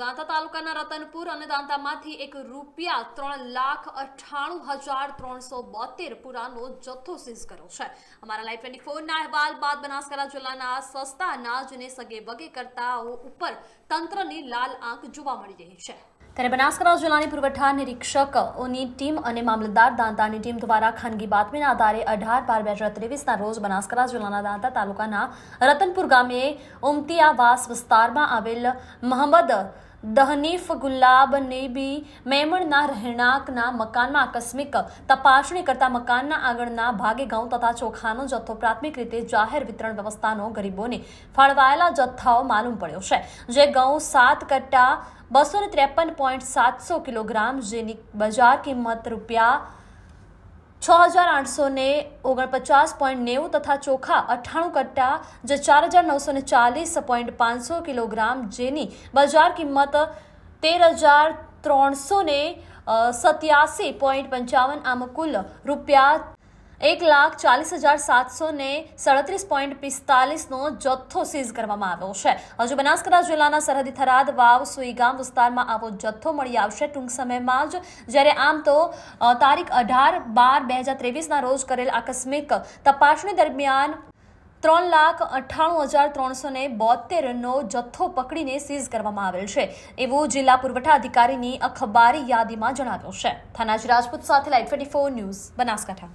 દાંતા તાલુકાના રતનપુર અને દાંતામાંથી એક રૂપિયા ત્રણ લાખ અઠ્ઠાણું હજાર ત્રણસો બોતેર પુરાનો જથ્થો સીઝ કર્યો છે. અમારા લાઈવ ટ્વેન્ટી ફોરના અહેવાલ બાદ બનાસકાંઠા જિલ્લાના સસ્તા અનાજને સગે વગે કરતાઓ ઉપર તંત્રની લાલ આંખ જોવા મળી રહી છે. ત્યારે બનાસકાંઠા જિલ્લાની પુરવઠા નિરીક્ષકોની ટીમ અને મામલતદાર દાંતાની ટીમ દ્વારા ખાનગી બાતમીના આધારે અઢાર બાર બે હજાર ત્રેવીસના રોજ બનાસકાંઠા જિલ્લાના દાંતા તાલુકાના રતનપુર ગામે ઉમતિયાવાસ વિસ્તારમાં આવેલ મહંમદ દહનીફ ગુલાબ નેબી મેમણના રહેણાંકના મકાનમાં આકસ્મિક તપાસણી કરતા મકાનના આગળના ભાગે ઘઉં તથા ચોખાનો જથ્થો પ્રાથમિક રીતે જાહેર વિતરણ વ્યવસ્થાનો ગરીબોને ફાળવાયેલા જથ્થાઓ માલુમ પડ્યો છે, જે ઘઉં સાત કટ્ટા બસો ત્રેપન પોઈન્ટ સાતસો કિલોગ્રામ જેની બજાર કિંમત રૂપિયા છ હજાર આઠસો ને ઓગણપચાસ પોઈન્ટ નેવું તથા ચોખા અઠ્ઠાણું કટ્ટા જે ચાર હજાર નવસો ને ચાલીસ પોઈન્ટ પાંચસો કિલોગ્રામ જેની બજાર કિંમત તેર હજાર ત્રણસો ને સત્યાસી પોઈન્ટ પંચાવન આમ કુલ રૂપિયા એક લાખ ચાલીસ હજાર સાતસો ને સડત્રીસ પોઈન્ટ પિસ્તાલીસનો જથ્થો સીઝ કરવામાં આવ્યો છે. હજુ બનાસકાંઠા જિલ્લાના સરહદી થરાદ, વાવ, સુઈગામ વિસ્તારમાં આવો જથ્થો મળી આવશે ટૂંક સમયમાં જ, જ્યારે આમ તો તારીખ અઢાર બાર બે હજાર ત્રેવીસના રોજ કરેલ આકસ્મિક તપાસણી દરમિયાન ત્રણ લાખ અઠ્ઠાણું હજાર ત્રણસો ને બોતેરનો જથ્થો પકડીને સીઝ કરવામાં આવેલ છે. એવું જિલ્લા પુરવઠા અધિકારીની અખબારી યાદીમાં જણાવ્યું છે. થાનાજી રાજપૂત સાથે live twenty four news Banaskantha.